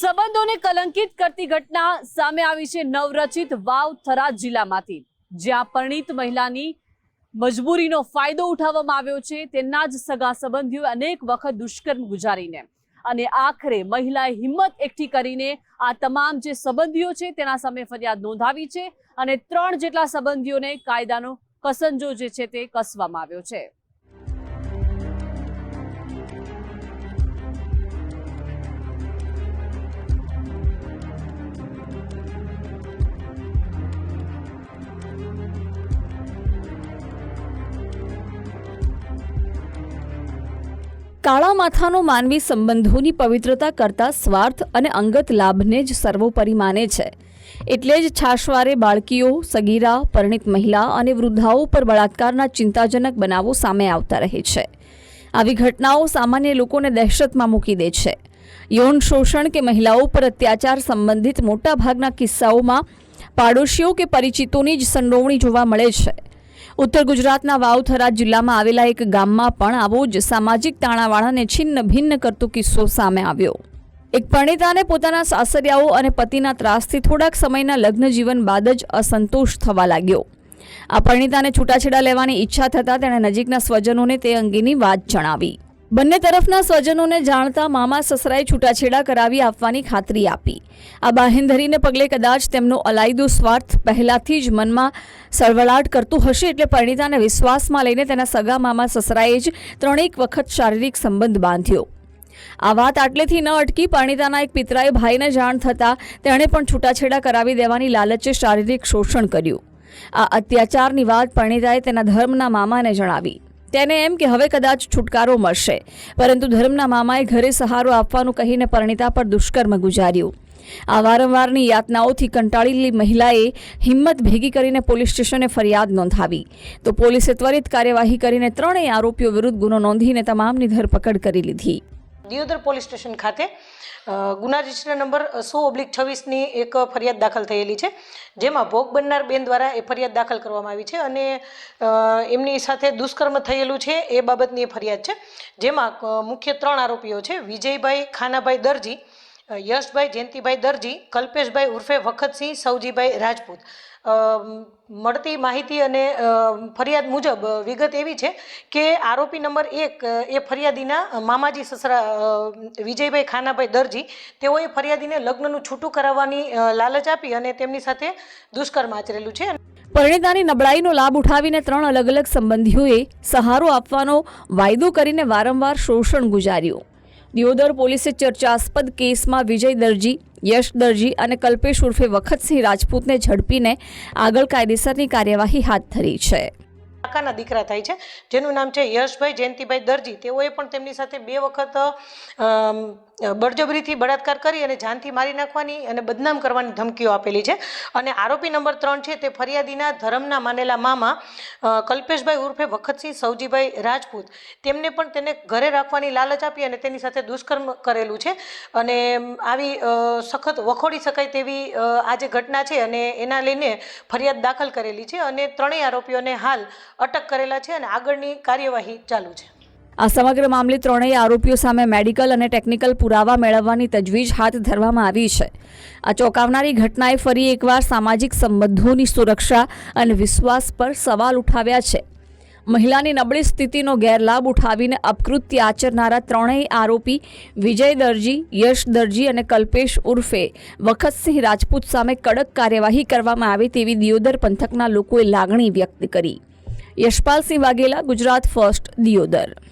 સંબંધોને કલંકિત કરતી ઘટના સામે આવી છે નવરચિત વાવ થરાદ જિલ્લામાંથી, જ્યાં પરિણીત મહિલાની મજબૂરીનો ફાયદો ઉઠાવવામાં આવ્યો છે. તેના જ સગા સંબંધીઓ અનેક વખત દુષ્કર્મ ગુજારીને અને આખરે મહિલાએ હિંમત એકઠી કરીને આ તમામ જે સંબંધીઓ છે તેના સામે ફરિયાદ નોંધાવી છે અને ત્રણ જેટલા સંબંધીઓને કાયદાનો કસંજો જે છે તે કસવામાં આવ્યો છે. કાળા માથાનો માનવી સંબંધોની પવિત્રતા કરતા સ્વાર્થ અને અંગત લાભને જ સર્વોપરી માને છે. એટલે જ છાશવારે બાળકીઓ, સગીરા, પરિણિત મહિલા અને વૃદ્ધાઓ પર બળાત્કારના ચિંતાજનક બનાવો સામે આવતા રહે છે. આવી ઘટનાઓ સામાન્ય લોકોને દહેશતમાં મૂકી દે છે. યૌન શોષણ કે મહિલાઓ પર અત્યાચાર સંબંધિત મોટાભાગના કિસ્સાઓમાં પાડોશીઓ કે પરિચિતોની જ સંડોવણી જોવા મળે છે. ઉત્તર ગુજરાતના વાવથરા જિલ્લામાં આવેલા એક ગામમાં પણ આવો જ સામાજિક તાણાવાળાને છિન્ન ભિન્ન કરતો કિસ્સો સામે આવ્યો. એક પરણિતાને પોતાના સાસરિયાઓ અને પતિના ત્રાસથી થોડાક સમયના લગ્ન જીવન બાદ જ અસંતોષ થવા લાગ્યો. આ પરણિતાને છૂટાછેડા લેવાની ઈચ્છા થતાં તેણે નજીકના સ્વજનોને તે અંગેની વાત જણાવી. બંને તરફના સ્વજનોને જાણતા મામા સસરાએ છૂટાછેડા કરાવી આપવાની ખાતરી આપી. આ બાહેંધરીને પગલે કદાચ તેમનો અલાયદો સ્વાર્થ પહેલાથી જ મનમાં સળવળાટ કરતું હશે એટલે પરિણીતાને વિશ્વાસમાં લઈને તેના સગા મામા સસરાએ જ ત્રણેક વખત શારીરિક સંબંધ બાંધ્યો. આ વાત આટલેથી ન અટકી, પરિણીતાના એક પિતરાએ ભાઈને જાણ થતાં તેણે પણ છૂટાછેડા કરાવી દેવાની લાલચે શારીરિક શોષણ કર્યું. આ અત્યાચારની વાત પરિણીતાએ તેના ધર્મના મામાને જણાવી. તેને એમ કે હવે કદાચ છુટકારો મળશે. પરંતુ ધર્મના મામાએ ઘરે સહારો આપવાનું કહીને પરણિતા પર દુષ્કર્મ ગુજાર્યું. આ વારંવારની યાતનાઓથી કંટાળેલી મહિલાએ હિંમત ભેગી કરીને પોલીસ સ્ટેશને ફરિયાદ નોંધાવી. તો પોલીસે ત્વરિત કાર્યવાહી કરીને ત્રણેય આરોપીઓ વિરુદ્ધ ગુનો નોંધીને તમામની ધરપકડ કરી લીધી. દિયોદર પોલીસ સ્ટેશન ખાતે ગુના રજિસ્ટર નંબર સો ઓબ્લિક છવ્વીસની એક ફરિયાદ દાખલ થયેલી છે, જેમાં ભોગ બનનાર બેન દ્વારા એ ફરિયાદ દાખલ કરવામાં આવી છે અને એમની સાથે દુષ્કર્મ થયેલું છે એ બાબતની ફરિયાદ છે, જેમાં મુખ્ય ત્રણ આરોપીઓ છે, વિજયભાઈ ખાનાભાઈ દરજી યશભાઈ જયંતિભાઈ દરજી, કલ્પેશભાઈ ઉર્ફે વખતસિંહ સૌજીભાઈ રાજપૂત. મળતી માહિતી અને ફરિયાદ મુજબ વિગત એવી છે કે આરોપી નંબર એક એ ફરિયાદીના મામાજી સસરા વિજયભાઈ ખાનાભાઈ દરજી, તેઓએ ફરિયાદીને લગ્નનું છૂટું કરાવવાની લાલચ આપી અને તેમની સાથે દુષ્કર્મ આચરેલું છે. પરિણીતાની નબળાઈનો લાભ ઉઠાવીને ત્રણ અલગ અલગ સંબંધીઓએ સહારો આપવાનો વાયદો કરીને વારંવાર શોષણ ગુજાર્યું. દિયોદર પોલીસે ચર્ચાસ્પદ કેસમાં વિજય દરજી, યશ દરજી અને કલ્પેશ ઉર્ફે વખતસિંહ રાજપૂતને ઝડપીને આગળ કાયદેસરની કાર્યવાહી હાથ ધરી છે. કાકાના દીકરા થાય છે. જેનું નામ છે યશભાઈ જયંતિભાઈ દરજી. તેઓએ પણ તેમની સાથે બે વખત બળજબરીથી બળાત્કાર કરી અને જાનથી મારી નાખવાની અને બદનામ કરવાની ધમકીઓ આપેલી છે. અને આરોપી નંબર ત્રણ છે તે ફરિયાદીના ધર્મના માનેલા મામા કલ્પેશભાઈ ઉર્ફે વખતસિંહ સૌજીભાઈ રાજપૂત. તેમને પણ તેને ઘરે રાખવાની લાલચ આપી અને તેની સાથે દુષ્કર્મ કરેલું છે. અને આવી સખત વખોડી શકાય તેવી આ જે ઘટના છે અને એના લઈને ફરિયાદ દાખલ કરેલી છે અને ત્રણેય આરોપીઓને હાલ અટક કરેલા છે અને આગળની કાર્યવાહી ચાલુ છે. આ સમગ્ર મામલે ત્રણેય આરોપીઓ સામે મેડિકલ અને ટેકનિકલ પુરાવા મેળવવાની તજવીજ હાથ ધરવામાં આવી છે. આ ચોંકાવનારી ઘટનાએ ફરી એકવાર સામાજિક સંબંધોની સુરક્ષા અને વિશ્વાસ પર સવાલ ઉઠાવ્યા છે. મહિલાની નબળી સ્થિતિનો ગેરલાભ ઉઠાવીને અપકૃત્ય આચરનારા ત્રણેય આરોપી વિજય દરજી, યશ દરજી અને કલ્પેશ ઉર્ફે વખતસિંહ રાજપૂત સામે કડક કાર્યવાહી કરવામાં આવે તેવી દિયોદર પંથકના લોકોએ લાગણી વ્યક્ત કરી. યશપાલસિંહ વાઘેલા, ગુજરાત ફર્સ્ટ, દિયોદર.